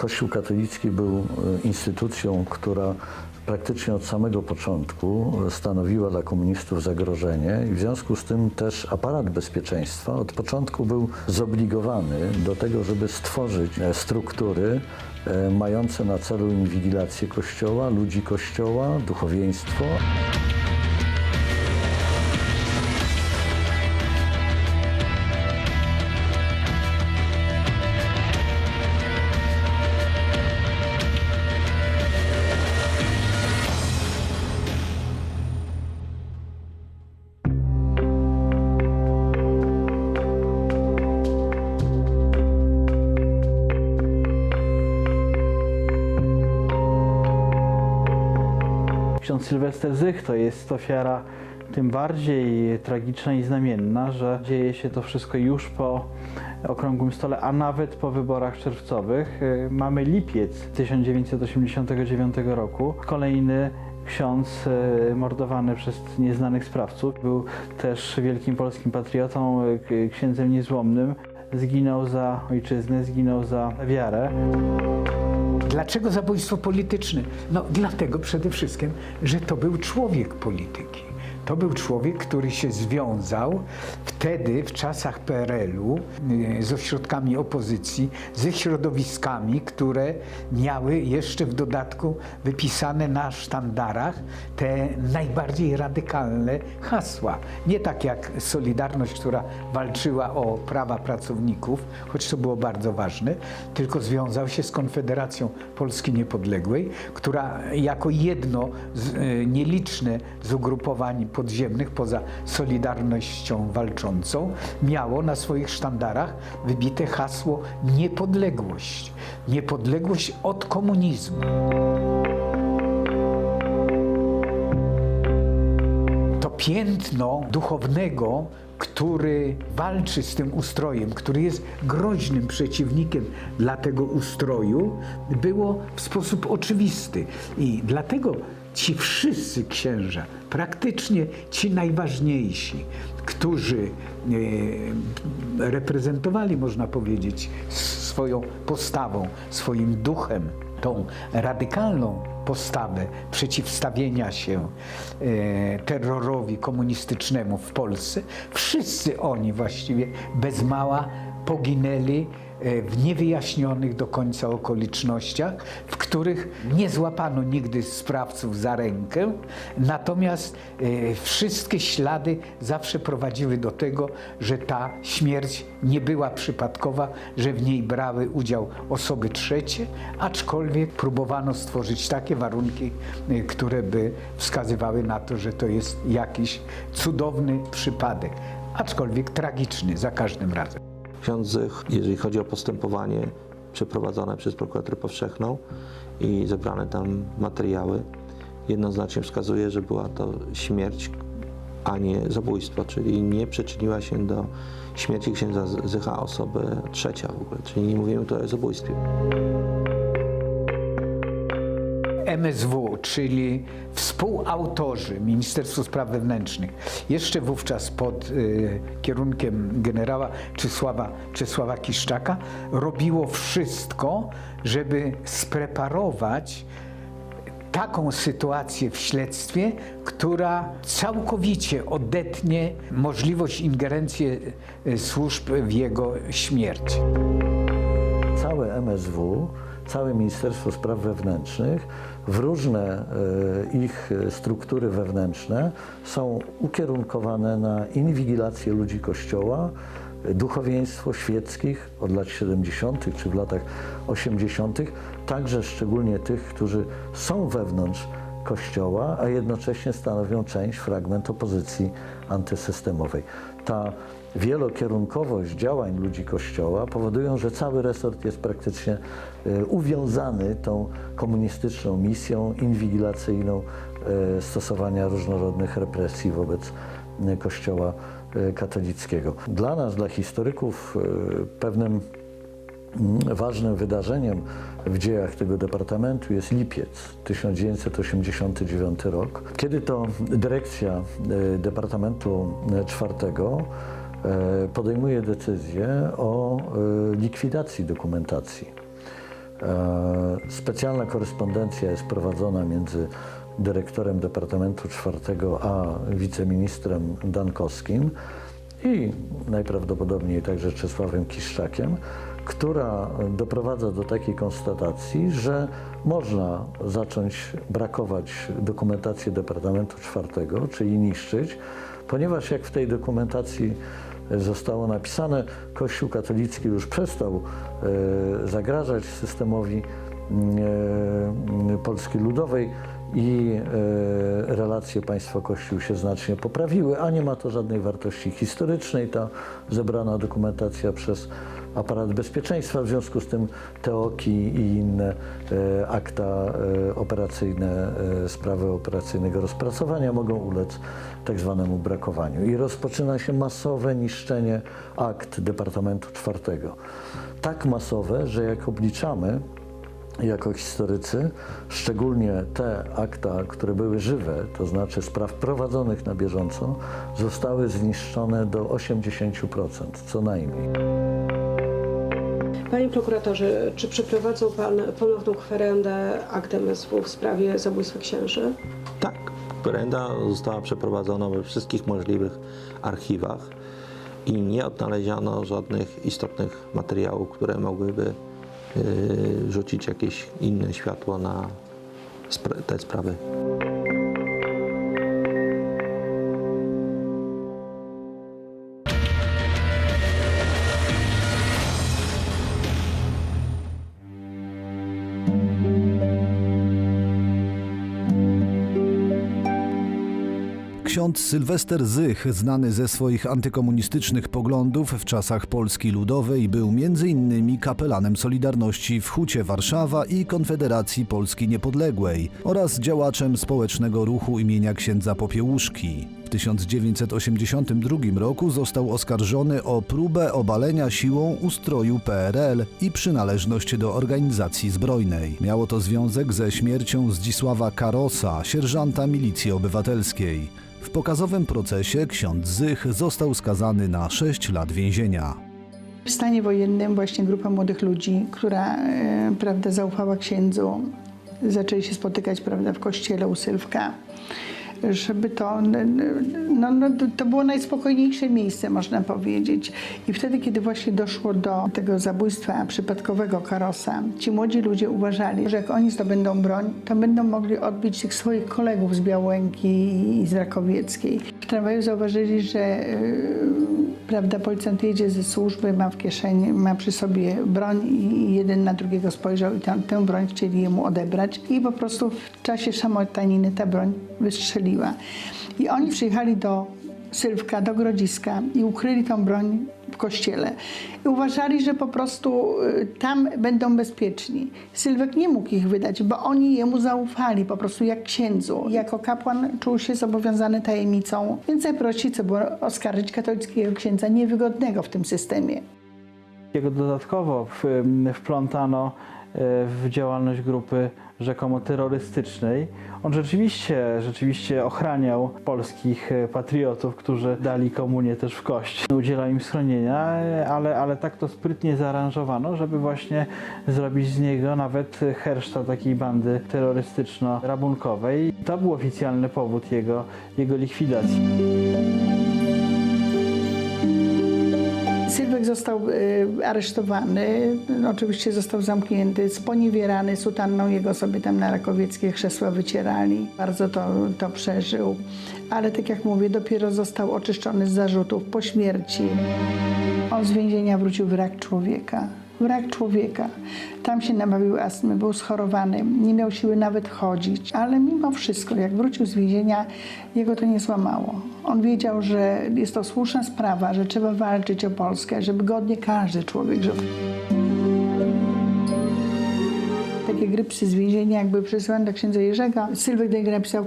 Kościół katolicki był e, instytucją, która praktycznie od samego początku stanowiła dla komunistów zagrożenie i w związku z tym też aparat bezpieczeństwa od początku był zobligowany do tego, żeby stworzyć e, struktury e, mające na celu inwigilację Kościoła, ludzi Kościoła, duchowieństwo. Ksiądz Sylwester Zych to jest ofiara tym bardziej tragiczna i znamienna, że dzieje się to wszystko już po okrągłym stole, a nawet po wyborach czerwcowych. Y, Mamy lipiec 1989 roku. Kolejny ksiądz y, mordowany przez nieznanych sprawców. Był też wielkim polskim patriotą, y, księdzem niezłomnym. Zginął za ojczyznę, zginął za wiarę. Dlaczego zabójstwo polityczne? No dlatego przede wszystkim, że to był człowiek polityki. To był człowiek, który się związał wtedy, w czasach PRL-u, y, z ośrodkami opozycji, ze środowiskami, które miały jeszcze w dodatku wypisane na sztandarach te najbardziej radykalne hasła. Nie tak jak Solidarność, która walczyła o prawa pracowników, choć to było bardzo ważne, tylko związał się z Konfederacją Polski Niepodległej, która jako jedno z e, nieliczne z ugrupowań podziemnych poza Solidarnością walczącą miało na swoich sztandarach wybite hasło niepodległość. Niepodległość od komunizmu. to piętno duchownego, który walczy z tym ustrojem, który jest groźnym przeciwnikiem dla tego ustroju, było w sposób oczywisty. I dlatego ci wszyscy księża, praktycznie ci najważniejsi, którzy e, reprezentowali, można powiedzieć, swoją postawą, swoim duchem, tą radykalną postawę przeciwstawienia się e, terrorowi komunistycznemu w Polsce, wszyscy oni właściwie bez mała poginęli e, w niewyjaśnionych do końca okolicznościach, w których nie złapano nigdy sprawców za rękę, natomiast e, wszystkie ślady zawsze prowadziły do tego, że ta śmierć nie była przypadkowa, że w niej brały udział osoby trzecie, aczkolwiek próbowano stworzyć takie warunki, e, które by wskazywały na to, że to jest jakiś cudowny przypadek, aczkolwiek tragiczny za każdym razem. Ksiądz Zych, jeżeli chodzi o postępowanie przeprowadzone przez prokuraturę powszechną i zebrane tam materiały, jednoznacznie wskazuje, że była to śmierć, a nie zabójstwo, czyli nie przyczyniła się do śmierci księdza Zycha osoby trzecia w ogóle, czyli nie mówimy tutaj o zabójstwie. MSW, czyli współautorzy Ministerstwo Spraw Wewnętrznych, jeszcze wówczas pod y, kierunkiem generała Czesława, Czesława Kiszczaka, robiło wszystko, żeby spreparować taką sytuację w śledztwie, która całkowicie odetnie możliwość ingerencji y, służb w jego śmierć. Całe MSW, całe Ministerstwo Spraw Wewnętrznych, w różne e, ich struktury wewnętrzne są ukierunkowane na inwigilację ludzi Kościoła, duchowieństwo świeckich od lat 70. czy w latach 80., także szczególnie tych, którzy są wewnątrz Kościoła, a jednocześnie stanowią część, fragment opozycji antysystemowej. Ta wielokierunkowość działań ludzi Kościoła powodują, że cały resort jest praktycznie e, uwiązany tą komunistyczną misją inwigilacyjną e, stosowania różnorodnych represji wobec e, Kościoła katolickiego. Dla nas, dla historyków, pewnym Mm, Ważnym wydarzeniem w dziejach tego departamentu jest lipiec 1989 rok, kiedy to dyrekcja Departamentu e, podejmuje decyzję o e, likwidacji dokumentacji. E, Specjalna korespondencja jest prowadzona między dyrektorem Departamentu IV a wiceministrem Dankowskim i najprawdopodobniej także Czesławem Kiszczakiem, która doprowadza do takiej konstatacji, że można zacząć brakować dokumentacji Departamentu IV, czyli niszczyć, ponieważ jak w tej dokumentacji zostało napisane, Kościół katolicki już przestał e, zagrażać systemowi e, Polski Ludowej i e, relacje państwo-kościół się znacznie poprawiły, a nie ma to żadnej wartości historycznej. Ta zebrana dokumentacja przez aparat bezpieczeństwa, w związku z tym teoki i inne e, akta e, operacyjne, e, sprawy operacyjnego rozpracowania mogą ulec tak zwanemu brakowaniu. I rozpoczyna się masowe niszczenie akt Departamentu IV. Tak masowe, że jak obliczamy, jako historycy, szczególnie te akta, które były żywe, to znaczy spraw prowadzonych na bieżąco, zostały zniszczone do 80%, co najmniej. Panie prokuratorze, czy przeprowadzał Pan ponowną kwerendę akt MSW w sprawie zabójstwa księży? Tak, kwerenda została przeprowadzona we wszystkich możliwych archiwach i nie odnaleziono żadnych istotnych materiałów, które mogłyby yy, rzucić jakieś inne światło na spra- te sprawy. Ksiądz Sylwester Zych, znany ze swoich antykomunistycznych poglądów w czasach Polski Ludowej, był m.in. kapelanem Solidarności w Hucie Warszawa i Konfederacji Polski Niepodległej oraz działaczem społecznego ruchu imienia księdza Popiełuszki. W 1982 roku został oskarżony o próbę obalenia siłą ustroju PRL i przynależność do organizacji zbrojnej. Miało to związek ze śmiercią Zdzisława Karosa, sierżanta milicji obywatelskiej. W pokazowym procesie ksiądz Zych został skazany na 6 lat więzienia. W stanie wojennym właśnie grupa młodych ludzi, która e, prawda, zaufała księdzu, zaczęli się spotykać prawda, w kościele u Sylwka, żeby to, no, no, to było najspokojniejsze miejsce, można powiedzieć. I wtedy, kiedy właśnie doszło do tego zabójstwa przypadkowego Karosa, ci młodzi ludzie uważali, że jak oni zdobędą broń, to będą mogli odbić tych swoich kolegów z Białęki i z Rakowieckiej. W tramwaju zauważyli, że yy, prawda, policjant jedzie ze służby, ma w kieszeni, ma przy sobie broń i jeden na drugiego spojrzał i tę, tę broń chcieli jemu odebrać i po prostu w czasie szamotaniny ta broń wystrzeliła. I oni przyjechali do Sylwka, do Grodziska i ukryli tą broń w kościele. I uważali, że po prostu y, tam będą bezpieczni. Sylwek nie mógł ich wydać, bo oni jemu zaufali, po prostu jak księdzu. Jako kapłan czuł się zobowiązany tajemnicą, więc najprościej co było oskarżyć katolickiego księdza niewygodnego w tym systemie. Jego dodatkowo wplątano e, w działalność grupy rzekomo terrorystycznej. On rzeczywiście, rzeczywiście ochraniał polskich e, patriotów, którzy dali komunię też w kość. Udzielał im schronienia, e, ale, ale tak to sprytnie zaaranżowano, żeby właśnie zrobić z niego nawet herszta takiej bandy terrorystyczno-rabunkowej. To był oficjalny powód jego, jego likwidacji. Sylwek został y, aresztowany, no, oczywiście został zamknięty, sponiewierany sutanną, jego sobie tam na Rakowieckie krzesła wycierali. Bardzo to, to przeżył, ale tak jak mówię, dopiero został oczyszczony z zarzutów po śmierci. On z więzienia wrócił wrak człowieka. Wrak człowieka. Tam się nabawił astmy, był schorowany, nie miał siły nawet chodzić, ale mimo wszystko, jak wrócił z więzienia, jego to nie złamało. On wiedział, że jest to słuszna sprawa, że trzeba walczyć o Polskę, żeby godnie każdy człowiek żył. Takie grypsy z więzienia jakby przysłane do księdza Jerzego. Sylwek niego napisał,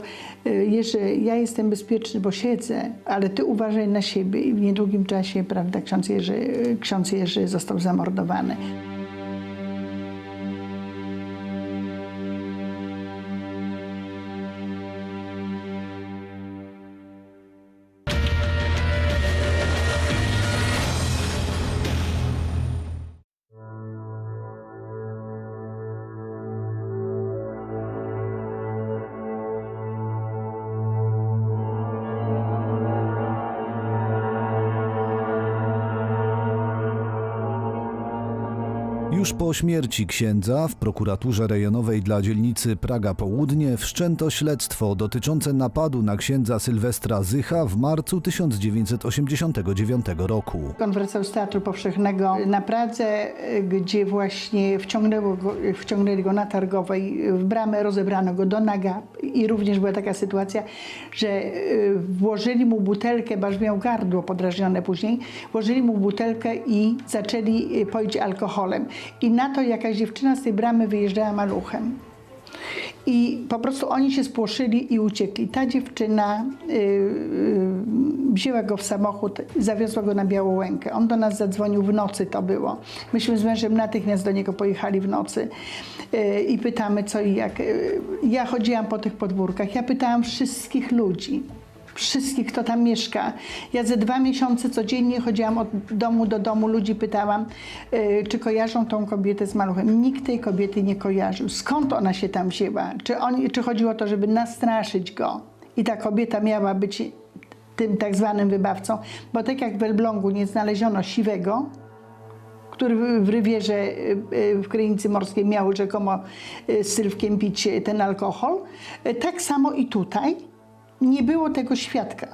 "Y, Jerzy, ja jestem bezpieczny, bo siedzę, ale ty uważaj na siebie. I w niedługim czasie, prawda, ksiądz Jerzy, ksiądz Jerzy został zamordowany. Już po śmierci księdza w prokuraturze rejonowej dla dzielnicy Praga Południe wszczęto śledztwo dotyczące napadu na księdza Sylwestra Zycha w marcu 1989 roku. On wracał z Teatru Powszechnego na Pradze, gdzie właśnie wciągnęło go, wciągnęli go na Targowej w bramę, rozebrano go do naga i również była taka sytuacja, że y, włożyli mu butelkę, bo miał gardło podrażnione później, włożyli mu butelkę i zaczęli y, poić alkoholem. I na to jakaś dziewczyna z tej bramy wyjeżdżała maluchem. I po prostu oni się spłoszyli i uciekli. Ta dziewczyna y, y, wzięła go w samochód, zawiozła go na Białołękę. On do nas zadzwonił w nocy, to było. Myśmy z mężem natychmiast do niego pojechali w nocy y, i pytamy co i jak. Y, Ja chodziłam po tych podwórkach, ja pytałam wszystkich ludzi. Wszystkich, kto tam mieszka. Ja ze dwa miesiące codziennie chodziłam od domu do domu, ludzi pytałam, y, czy kojarzą tą kobietę z maluchem. Nikt tej kobiety nie kojarzył. Skąd ona się tam wzięła? Czy, on, czy chodziło o to, żeby nastraszyć go? I ta kobieta miała być tym tak zwanym wybawcą, bo tak jak w Elblągu nie znaleziono siwego, który w- rywierze y, y, w Krynicy Morskiej miał rzekomo z Sylwkiem pić ten alkohol, tak samo i tutaj nie było tego świadka,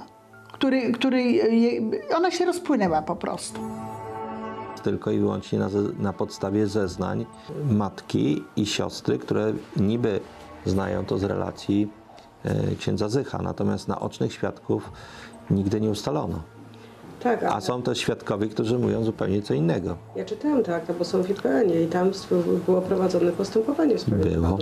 który, który je- ona się rozpłynęła po prostu. tylko i wyłącznie na, na podstawie zeznań matki i siostry, które niby znają to z relacji e, księdza Zycha, natomiast naocznych świadków nigdy nie ustalono. Tak, A są też świadkowie, którzy mówią zupełnie co innego. ja czytałam tak, no bo są w IPN-ie i tam było prowadzone postępowanie w sprawie Było.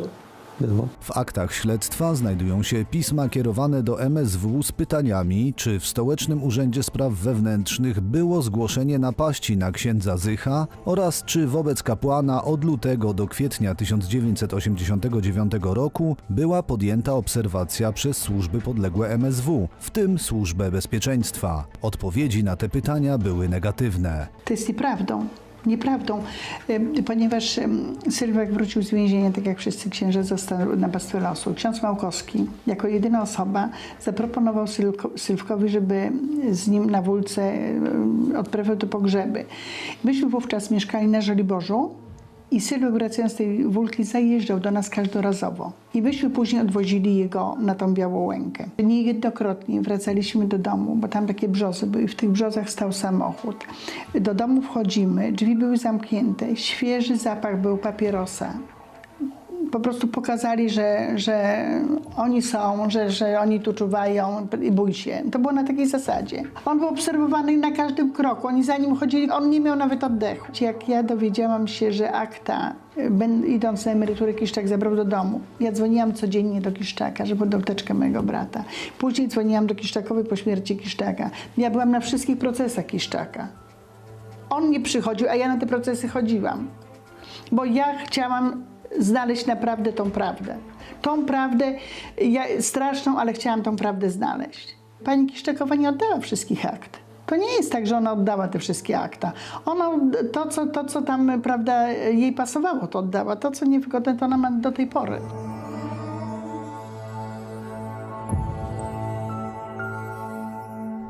Było. W aktach śledztwa znajdują się pisma kierowane do MSW z pytaniami, czy w Stołecznym Urzędzie Spraw Wewnętrznych było zgłoszenie napaści na księdza Zycha oraz czy wobec kapłana od lutego do kwietnia 1989 roku była podjęta obserwacja przez służby podległe MSW, w tym Służbę Bezpieczeństwa. Odpowiedzi na te pytania były negatywne. To jest nieprawdą. Nieprawdą, ponieważ Sylwek wrócił z więzienia, tak jak wszyscy księża, został na pastwę losu. Ksiądz Małkowski, jako jedyna osoba, zaproponował Sylwko- Sylwkowi, żeby z nim na Wólce ym, odprawiał te pogrzeby. Myśmy wówczas mieszkali na Żoliborzu i Sylwek wracając z tej Wólki zajeżdżał do nas każdorazowo. I myśmy później odwozili jego na tą Białą Łękę. Niejednokrotnie wracaliśmy do domu, bo tam takie brzozy były i w tych brzozach stał samochód. Do domu wchodzimy, drzwi były zamknięte, świeży zapach był papierosa. Po prostu pokazali, że, że oni są, że, że oni tu czuwają i bój się. To było na takiej zasadzie. On był obserwowany na każdym kroku. Oni za nim chodzili, on nie miał nawet oddechu. Jak ja dowiedziałam się, że akta, idąc na emeryturę, Kiszczak zabrał do domu. Ja dzwoniłam codziennie do Kiszczaka, żeby podał teczkę mojego brata. Później dzwoniłam do Kiszczakowej po śmierci Kiszczaka. Ja byłam na wszystkich procesach Kiszczaka. On nie przychodził, a ja na te procesy chodziłam. Bo ja chciałam znaleźć naprawdę tą prawdę. Tą prawdę, ja, straszną, ale chciałam tą prawdę znaleźć. Pani Kiszczakowa nie oddała wszystkich akt. To nie jest tak, że ona oddała te wszystkie akta. Ona to, co, to, co tam prawda, jej pasowało, to oddała. To, co niewygodne, to ona ma do tej pory.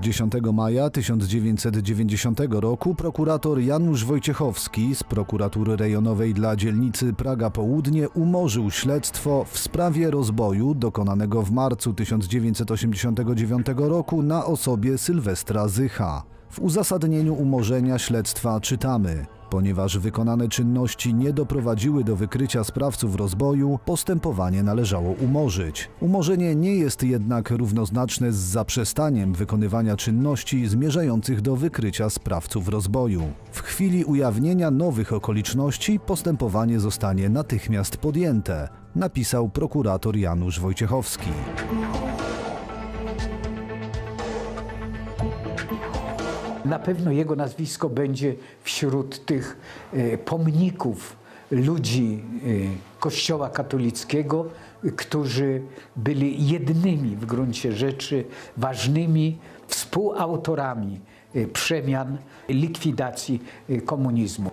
10 maja 1990 roku prokurator Janusz Wojciechowski z prokuratury rejonowej dla dzielnicy Praga Południe umorzył śledztwo w sprawie rozboju dokonanego w marcu 1989 roku na osobie Sylwestra Zycha. W uzasadnieniu umorzenia śledztwa czytamy: Ponieważ wykonane czynności nie doprowadziły do wykrycia sprawców rozboju, postępowanie należało umorzyć. Umorzenie nie jest jednak równoznaczne z zaprzestaniem wykonywania czynności zmierzających do wykrycia sprawców rozboju. W chwili ujawnienia nowych okoliczności postępowanie zostanie natychmiast podjęte, napisał prokurator Janusz Wojciechowski. Na pewno jego nazwisko będzie wśród tych e, pomników ludzi e, Kościoła katolickiego, którzy byli jednymi w gruncie rzeczy ważnymi współautorami e, przemian, likwidacji komunizmu.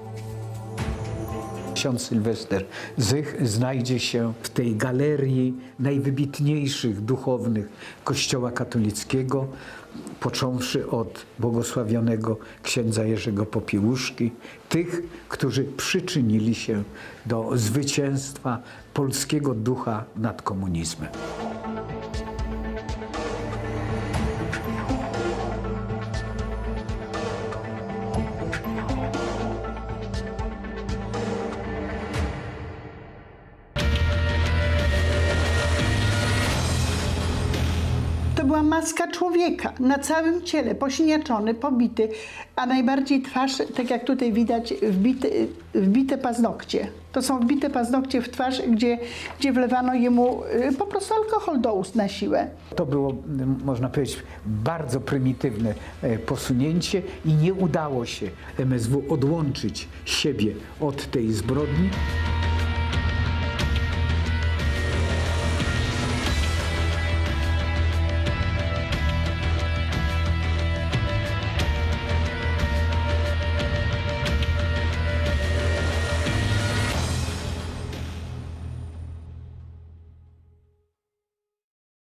Ksiądz Sylwester Zych znajdzie się w tej galerii najwybitniejszych duchownych Kościoła katolickiego, począwszy od błogosławionego księdza Jerzego Popiełuszki, tych, którzy przyczynili się do zwycięstwa polskiego ducha nad komunizmem. Była maska człowieka na całym ciele, posiniaczony, pobity, a najbardziej twarz, tak jak tutaj widać, wbite, wbite paznokcie. To są wbite paznokcie w twarz, gdzie, gdzie wlewano jemu y, po prostu alkohol do ust na siłę. To było, m, można powiedzieć, bardzo prymitywne e, posunięcie i nie udało się MSW odłączyć siebie od tej zbrodni.